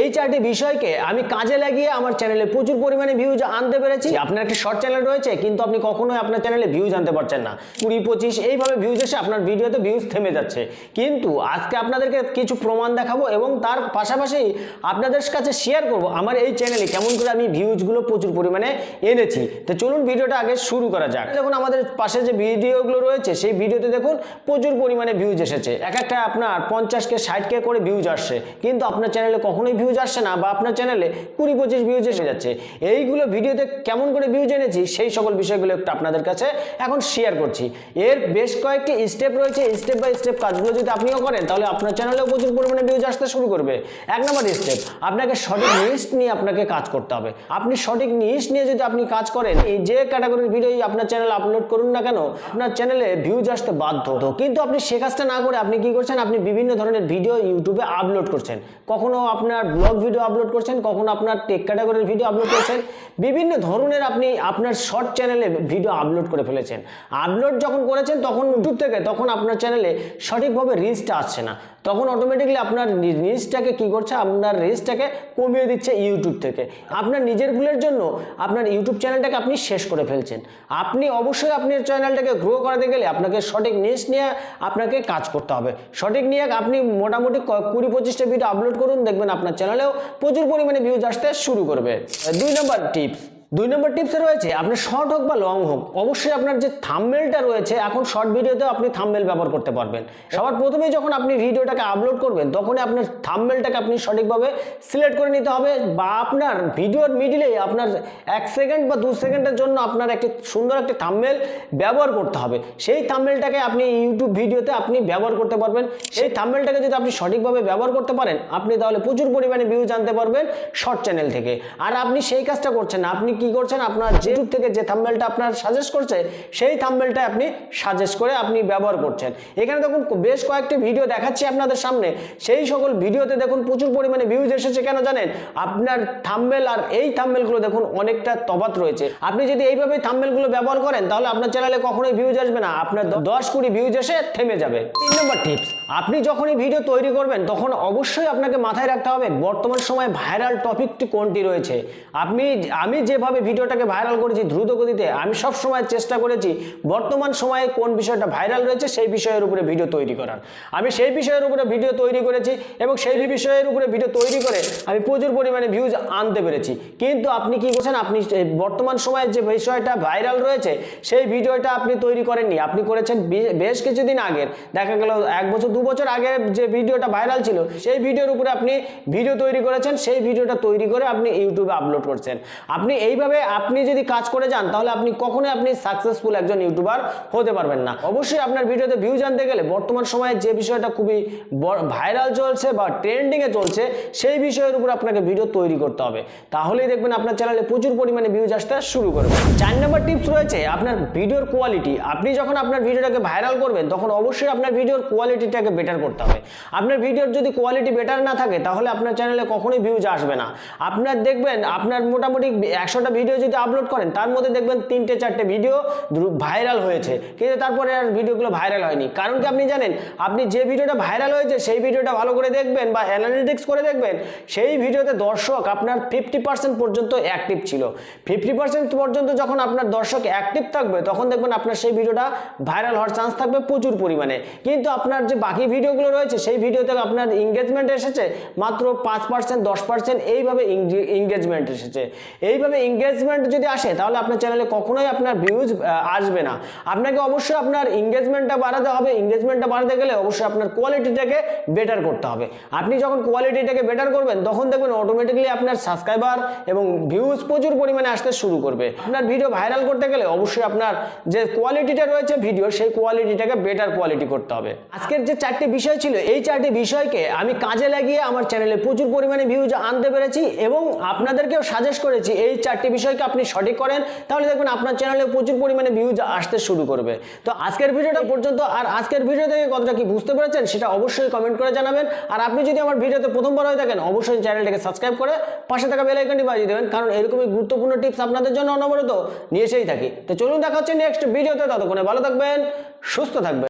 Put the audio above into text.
এই চারটি বিষয়কে আমি কাজে লাগিয়ে আমার চ্যানেলে প্রচুর পরিমাণে ভিউজ আনতে পেরেছি। আপনার একটি শর্ট চ্যানেল রয়েছে, কিন্তু আপনি কখনোই আপনার চ্যানেলে ভিউজ আনতে পারছেন না। কুড়ি, পঁচিশ, এইভাবে ভিউজ এসে আপনার ভিডিওতে ভিউজ থেমে যাচ্ছে। কিন্তু আজকে আপনাদেরকে কিছু প্রমাণ দেখাবো এবং তার পাশাপাশি আপনাদের কাছে শেয়ার করব আমার এই চ্যানেলে কেমন করে আমি ভিউজগুলো প্রচুর পরিমাণে এনেছি। তো চলুন ভিডিওটা আগে শুরু করা যাক। দেখুন, আমাদের পাশে যে ভিডিওগুলো রয়েছে, সেই ভিডিওতে দেখুন, প্রচুর পরিমাণে ভিউজ এসেছে। এক একটা আপনার পঞ্চাশ কে, ষাট করে ভিউজ আসছে। কিন্তু আপনার চ্যানেলে কখনোই ভিউজ আসছে না বা আপনার চ্যানেলে কুড়ি পঁচিশ ভিউজ এসে যাচ্ছে। এইগুলো ভিডিওতে কেমন করে ভিউজ এনেছি, সেই সকল বিষয়গুলো একটু আপনাদের কাছে এখন শেয়ার করছি। এর বেশ কয়েকটি স্টেপ রয়েছে স্টেপ বাই স্টেপ কাজগুলো যদি আপনিও করেন, তাহলে আপনার চ্যানেলেও প্রচুর পরিমাণে ভিউজ আসতে শুরু করবে। এক নম্বর স্টেপ আপনাকে সঠিক নিউজ নিয়ে আপনাকে কাজ করতে হবে। আপনি সঠিক নিউজ নিয়ে যদি আপনি কাজ করেন, এই যে ক্যাটাগরির ভিডিও আপনার চ্যানেলে আপলোড করুন না কেন, আপনার চ্যানেলে ভিউজ আসতে বাধ্য। কিন্তু আপনি সে কাজটা না করে আপনি কি করছেন? আপনি বিভিন্ন ধরনের ভিডিও ইউটিউবে আপলোড করছেন। কখনো আপনার ব্লগ ভিডিও আপলোড করছেন, কখনো আপনার টেক ক্যাটাগরির ভিডিও আপলোড করছেন, বিভিন্ন ধরনের আপনি আপনার শর্ট চ্যানেলে ভিডিও আপলোড করে ফেলেছেন। আপলোড যখন করেছেন, তখন ইউটিউব থেকে, তখন আপনার চ্যানেলে সঠিকভাবে রিচটা আসছে না। তখন অটোমেটিকলি আপনার রিচটাকে কি করছে, আপনার রিচটাকে কমিয়ে দিচ্ছে ইউটিউব থেকে। আপনার নিজের ভুলের জন্য আপনার ইউটিউব চ্যানেলটাকে আপনি শেষ করে ফেলছেন। আপনি অবশ্যই আপনার চ্যানেলটাকে গ্রো করাতে গেলে আপনাকে সঠিক নিউজ নিয়ে আপনাকে কাজ করতে হবে। সঠিক নিয়ে আপনি মোটামুটি কুড়ি পঁচিশটা ভিডিও আপলোড করুন, দেখবেন আপনার চ্যানেলেও প্রচুর পরিমাণে ভিউজ আসতে শুরু করবে। দুই নম্বর টিপস দুই নম্বর টিপসে রয়েছে, আপনার শর্ট হোক বা লং হোক, অবশ্যই আপনার যে থাম্বেলটা রয়েছে, এখন শর্ট ভিডিওতেও আপনি থাম্বেল ব্যবহার করতে পারবেন। সবার প্রথমেই যখন আপনি ভিডিওটাকে আপলোড করবেন, তখনই আপনার থাম্বেলটাকে আপনি সঠিকভাবে সিলেক্ট করে নিতে হবে বা আপনার ভিডিওর মিডিলে আপনার এক সেকেন্ড বা দু সেকেন্ডের জন্য আপনার একটি সুন্দর একটি থাম্বেল ব্যবহার করতে হবে। সেই থাম্বেলটাকে আপনি ইউটিউব ভিডিওতে আপনি ব্যবহার করতে পারবেন। সেই থাম্বেলটাকে যদি আপনি সঠিকভাবে ব্যবহার করতে পারেন, আপনি তাহলে প্রচুর পরিমাণে ভিউজ আনতে পারবেন শর্ট চ্যানেল থেকে। আর আপনি সেই কাজটা করছেন আপনি কি করছেন? আপনার যে থেকে যে থাম্বেলটা আপনার সাজেস্ট করছে, সেই থাম্বেলটা আপনি সাজেস্ট করে আপনি ব্যবহার করছেন। এখানে দেখুন, বেশ কয়েকটি ভিডিও দেখাচ্ছি আপনাদের সামনে। সেই সকল ভিডিওতে দেখুন, প্রচুর পরিমাণে ভিউজ এসেছে কেন জানেন? আপনার থাম্বেল আর এই থাম্বেলগুলো দেখুন, অনেকটা তফাৎ রয়েছে। আপনি যদি এইভাবে থাম্বেলগুলো ব্যবহার করেন, তাহলে আপনার চ্যানেলে কখনোই ভিউজ আসবে না। আপনার দশ কুড়ি ভিউজ এসে থেমে যাবে। তিন নম্বর টিপস আপনি যখনই ভিডিও তৈরি করবেন, তখন অবশ্যই আপনাকে মাথায় রাখতে হবে, বর্তমান সময়ে ভাইরাল টপিকটি কোনটি রয়েছে? আপনি, আমি যেভাবে ভিডিওটাকে ভাইরাল করেছি দ্রুত গতিতে, আমি সব সময় চেষ্টা করেছি বর্তমান সময়ে কোন বিষয়টা ভাইরাল রয়েছে সেই বিষয়ের উপরে ভিডিও তৈরি করার। আমি সেই বিষয়ের উপরে ভিডিও তৈরি করেছি এবং সেই বিষয়ের উপরে ভিডিও তৈরি করে আমি প্রচুর পরিমাণে ভিউজ আনতে পেরেছি। কিন্তু আপনি কি করছেন? আপনি বর্তমান সময়ে যে বিষয়টা ভাইরাল রয়েছে সেই ভিডিওটা আপনি তৈরি করেননি। আপনি করেছেন বেশ কিছুদিন আগের, দেখা গেল এক বছর, দু বছর আগের যে ভিডিওটা ভাইরাল ছিল, সেই ভিডিওর উপরে আপনি ভিডিও তৈরি করেছেন, সেই ভিডিওটা তৈরি করে আপনি ইউটিউবে আপলোড করছেন। আপনি এইভাবে আপনি যদি কাজ করে যান, তাহলে আপনি কখনোই আপনি সাকসেসফুল একজন ইউটিউবার হতে পারবেন না। অবশ্যই আপনার ভিডিওতে ভিউ জানতে গেলে বর্তমান সময়ে যে বিষয়টা খুবই ভাইরাল চলছে বা ট্রেন্ডিংয়ে চলছে, সেই বিষয়ের উপর আপনাকে ভিডিও তৈরি করতে হবে। তাহলেই দেখবেন আপনার চ্যানেলে প্রচুর পরিমাণে ভিউজ আসতে শুরু করবে। চার নম্বর টিপস রয়েছে আপনার ভিডিওর কোয়ালিটি আপনি যখন আপনার ভিডিওটাকে ভাইরাল করবেন, তখন অবশ্যই আপনার ভিডিওর কোয়ালিটিটাকে বেটার করতে হবে। আপনার ভিডিওর যদি কোয়ালিটি বেটার না থাকে, তাহলে আপনার চ্যানেলে কখনোই ভিউজ আসবে না। আপনার দেখবেন, আপনার মোটামুটি একশোটা ভিডিও যদি আপলোড করেন, তার মধ্যে দেখবেন তিনটে চারটে ভিডিও ভাইরাল হয়েছে। কিন্তু তারপরে আর ভিডিওগুলো ভাইরাল হয়নি। কারণ কি আপনি জানেন, আপনি যে ভিডিওটা ভাইরাল হয়েছে, সেই ভিডিওটা ভালো করে দেখবেন বা অ্যানালিটিক্স করে দেখবেন, সেই ভিডিওতে দর্শক আপনার ফিফটি পার্সেন্ট পর্যন্ত অ্যাক্টিভ ছিল। ফিফটি পার্সেন্ট পর্যন্ত যখন আপনার দর্শক অ্যাক্টিভ থাকবে, তখন দেখবেন আপনার সেই ভিডিওটা ভাইরাল হওয়ার চান্স থাকবে প্রচুর পরিমাণে। কিন্তু আপনার যে বাকি ভিডিওগুলো রয়েছে, সেই ভিডিওতে আপনার এঙ্গেজমেন্ট এসেছে, মাত্র পাঁচ পার্সেন্ট দশ পার্সেন্ট এইভাবে এঙ্গেজমেন্ট এসেছে। এইভাবে এঙ্গেজমেন্ট যদি আসে, তাহলে আপনার চ্যানেলে কখনোই আপনার ভিউজ আসবে না। আপনাকে অবশ্যই আপনার এঙ্গেজমেন্টটা বাড়াতে হবে। এঙ্গেজমেন্টটা বাড়াতে গেলে অবশ্যই আপনার কোয়ালিটিটাকে বেটার করতে হবে। আপনি যখন কোয়ালিটিটাকে বেটার করবেন, তখন দেখবেন অটোমেটিকলি আপনার সাবস্ক্রাইবার এবং ভিউজ প্রচুর পরিমাণে আসতে শুরু করবে। আপনার ভিডিও ভাইরাল করতে গেলে অবশ্যই আপনার যে কোয়ালিটিটা রয়েছে ভিডিও সেই কোয়ালিটিটাকে বেটার কোয়ালিটি করতে হবে। আজকের যে চারটি বিষয় ছিল, এই চারটি বিষয়কে আমি কাজে লাগিয়ে আমার চ্যানেলে প্রচুর পরিমাণে ভিউজ আনতে পেরেছি এবং আপনাদেরকেও সাজেস্ট করেছি এই চারটি বিষয়কে আপনি সঠিক করেন, তাহলে দেখবেন আপনার চ্যানেলে প্রচুর পরিমাণে ভিউজ আসতে শুরু করবে। তো আজকের ভিডিওটা পর্যন্ত, আর আজকের ভিডিও থেকে কতটা কি বুঝতে পেরেছেন সেটা অবশ্যই কমেন্ট করে জানাবেন। আর আপনি যদি আমার ভিডিওতে প্রথমবার হয়ে থাকেন, অবশ্যই চ্যানেলটাকে সাবস্ক্রাইব করে পাশে থাকা বেল আইকনটি বাজিয়ে দেবেন, কারণ এরকমই গুরুত্বপূর্ণ টিপস আপনাদের জন্য অনবরত নিয়ে এসেই থাকি। তো চলুন দেখা হচ্ছে নেক্সট ভিডিওতে, ততক্ষণে ভালো থাকবেন, সুস্থ থাকবেন।